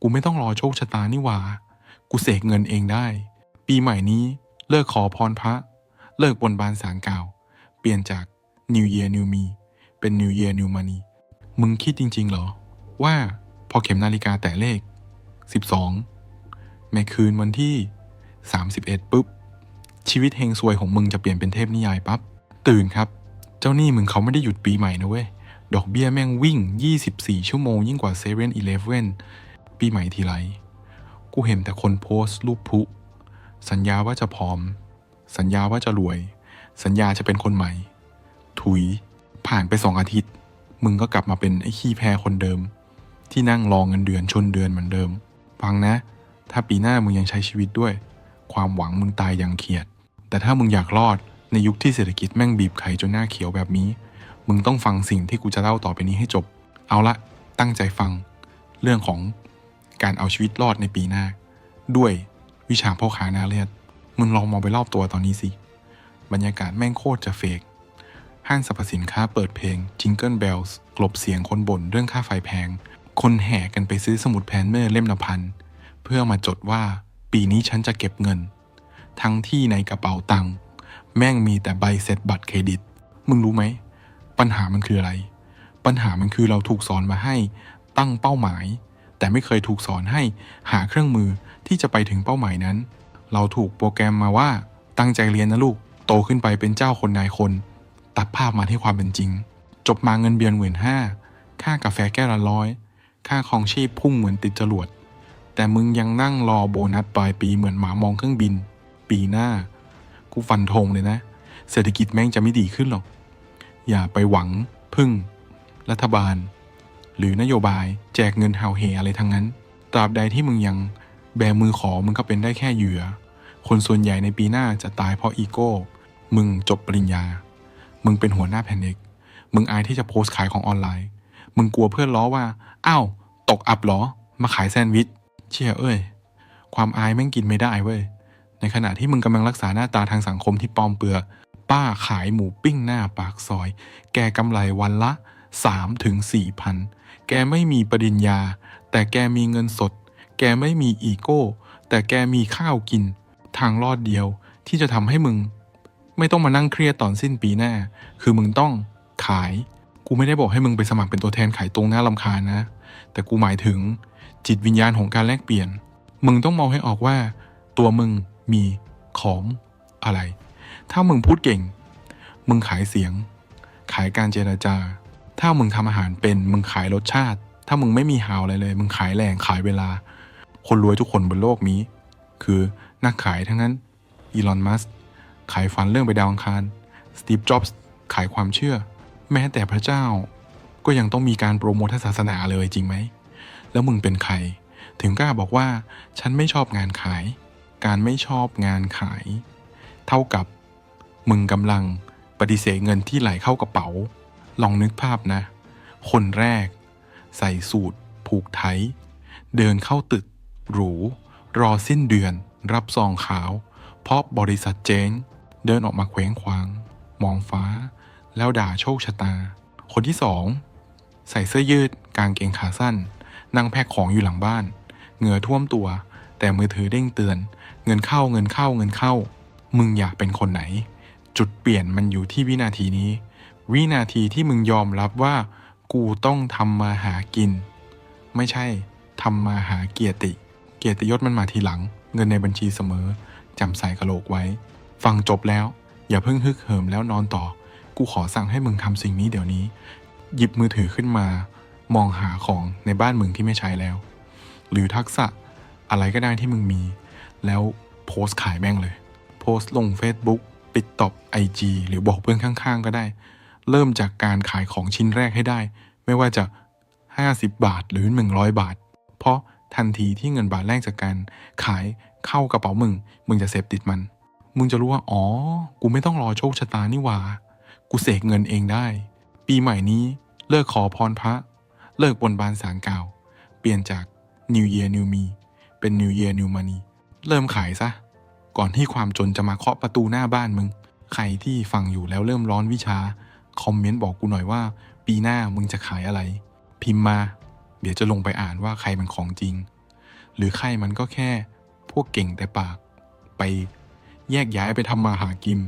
กูไม่ต้องรอโชคชะตานี่หว่า กูเสกเงินเองได้ ปีใหม่นี้เลิกขอพรพระ เลิกบนบานสารกล่าว เปลี่ยนจาก New Year New Me เป็น New Year New Money มึงคิดจริง ๆ เหรอ ว่าพอเข็มนาฬิกาแตะเลข 12 ในคืนวันที่ 31 ปุ๊บ ชีวิตเฮงซวยของมึงจะเปลี่ยนเป็นเทพนิยายปั๊บ ตื่นครับ เจ้านี้มึงเขาไม่ได้หยุดปีใหม่นะเว้ย ดอกเบี้ยแม่งวิ่ง 24 ชั่วโมงยิ่งกว่าเซเว่นอีเลฟเว่น ปีใหม่ทีไร กูเห็นแต่คนโพสต์รูปพุ สัญญาว่าจะพร้อม สัญญาว่าจะรวย สัญญาจะเป็นคนใหม่ ถุย ผ่านไปสองอาทิตย์ มึงก็กลับมาเป็นไอ้ขี้แพ้คนเดิม ที่นั่งรองเงินเดือนชนเดือนเหมือนเดิม ฟังนะ ถ้าปีหน้ามึงยังใช้ชีวิตด้วย ความหวังมึงตายอย่างเขียด แต่ถ้ามึงอยากรอดในยุคที่เศรษฐกิจแม่งบีบไข่จนหน้าเขียวแบบนี้ มึงต้องฟังสิ่งที่กูจะเล่าต่อไปนี้ให้จบ เอาละ ตั้งใจฟัง เรื่องของ การเอาชีวิตรอดในปีหน้า ด้วยวิชาพ่อค้านาเลือด มึงลองมองไปรอบตัวตอนนี้สิ บรรยากาศแม่งโคตรจะเฟก ห้างสรรพสินค้าเปิดเพลง Jingle Bells กลบเสียงคนบ่นเรื่องค่าไฟแพง คนแห่กันไปซื้อสมุดแพนเนอร์เล่มละพัน เพื่อมาจดว่าปีนี้ฉันจะเก็บเงิน ทั้งที่ในกระเป๋าตังค์แม่งมีแต่ใบเสร็จบัตรเครดิต มึงรู้ไหม ปัญหามันคืออะไร ปัญหามันคือเราถูกสอนมาให้ตั้งเป้าหมาย แต่ไม่เคยถูกสอนให้หาเครื่องมือที่จะไปถึงเป้าหมายนั้น เราถูกโปรแกรมมาว่าตั้งใจเรียนนะลูก โตขึ้นไปเป็นเจ้าคนนายคน ตัดภาพมาที่ความเป็นจริง จบมาเงินเดือนหมื่นห้าค่ากาแฟแก้วละร้อย ค่าครองชีพพุ่งเหมือนติดจรวด แต่มึงยังนั่งรอโบนัสปลายปีเหมือนหมามองเครื่องบิน ปีหน้า กูฟันธงเลยนะ เศรษฐกิจแม่งจะไม่ดีขึ้นหรอก อย่าไปหวัง พึ่ง รัฐบาล หรือนโยบายแจกเงินเฮาเฮอะไรทั้งนั้น ตราบใดที่มึงยังแบมือขอมึงก็เป็นได้แค่เหยื่อ คนส่วนใหญ่ในปีหน้าจะตายเพราะอีโก้ มึงจบปริญญา มึงเป็นหัวหน้าแพนิกมึงอายที่จะโพสต์ขายของออนไลน์ มึงกลัวเพื่อนล้อว่า อ้าว ตกอับเหรอ มาขายแซนด์วิช เชี่ยเอ้ย ความอายแม่งกินไม่ได้เว้ย ในขณะที่มึงกำลังรักษาหน้าตาทางสังคมที่ปลอมเปลือกป้าขายหมูปิ้งหน้าปากซอย แกกำไรวันละ3ถึง4พัน แกไม่มีปริญญา แต่แกมีเงินสด แกไม่มีอีโก้ แต่แกมีข้าวกิน ทางรอดเดียวที่จะทำให้มึง ไม่ต้องมานั่งเครียดตอนสิ้นปีหน้า คือมึงต้องขาย กูไม่ได้บอกให้มึงไปสมัครเป็นตัวแทนขายตรงหน้าลำคาญนะ แต่กูหมายถึงจิตวิญญาณของการแลกเปลี่ยน มึงต้องมองให้ออกว่า ตัวมึงมีของอะไร ถ้ามึงพูดเก่ง มึงขายเสียง ขายการเจรจา ถ้ามึงทำอาหารเป็นมึงขายรสชาติ ถ้ามึงไม่มีหาวอะไรเลย มึงขายแรงขายเวลา คนรวยทุกคนบนโลกนี้ คือนักขายทั้งนั้นอีลอนมัสขายฝันเรื่องไปดาวอังคารสตีฟจ็อบส์ขายความเชื่อ แม้แต่พระเจ้า ก็ยังต้องมีการโปรโมทศาสนาเลยจริงไหม แล้วมึงเป็นใคร ถึงกล้าบอกว่าฉันไม่ชอบงานขาย การไม่ชอบงานขาย เท่ากับมึงกำลังปฏิเสธเงินที่ไหลเข้ากระเป๋า ลองนึกภาพนะ คนแรก ใส่สูตร ผูกไทยเดินเข้าตึก หรู รอสิ้นเดือน รับซองขาว เพราะบริษัทเจ๊ง เดินออกมาเคว้งคว้าง มองฟ้า แล้วด่าโชคชะตา คนที่สองใส่เสื้อยืด กางเกงขาสั้น นั่งแพ็คของอยู่หลังบ้าน เหงื่อท่วมตัว แต่มือถือเด้งเตือน เงินเข้าเงินเข้าเงินเข้า มึงอยากเป็นคนไหน จุดเปลี่ยนมันอยู่ที่วินาทีนี้ วินาทีที่มึงยอมรับว่า กูต้องทำมาหากิน ไม่ใช่ทำมาหาเกียรติ เกียรติยศมันมาทีหลัง เงินในบัญชีเสมอจำใส่กระโหลกไว้ ฟังจบแล้ว อย่าเพิ่งฮึกเหิมแล้วนอนต่อ กูขอสั่งให้มึงทำสิ่งนี้เดี๋ยวนี้ หยิบมือถือขึ้นมา มองหาของในบ้านมึงที่ไม่ใช้แล้ว หรือทักษะอะไรก็ได้ที่มึงมี แล้วโพสต์ขายแม่งเลย โพสต์ลง Facebook ปิดตอบ IG หรือบอกเพื่อนข้างๆ ก็ได้ เริ่มจากการขายของชิ้นแรกให้ได้ ไม่ว่าจะ 50 บาทหรือ 100 บาท เพราะทันทีที่เงินบาทแรกจากการขายเข้ากระเป๋ามึง มึงจะเสพติดมัน มึงจะรู้ว่า อ๋อ กูไม่ต้องรอโชคชะตานี่หว่า กูเสกเงินเองได้ ปีใหม่นี้เลิกขอพรพระ เลิกบนบานสารกล่าว เปลี่ยนจาก New Year New Me เป็น New Year New Money เริ่มขายซะ ก่อนที่ความจนจะมาเคาะประตูหน้าบ้านมึง ใครที่ฟังอยู่แล้วเริ่มร้อนวิชา คอมเมนต์บอกกูหน่อยว่า ปีหน้ามึงจะขายอะไร พิมพ์มา เดี๋ยวจะลงไปอ่านว่าใครมันของจริง หรือใครมันก็แค่พวกเก่งแต่ปาก ไปแยกย้ายไปทำมาหากิน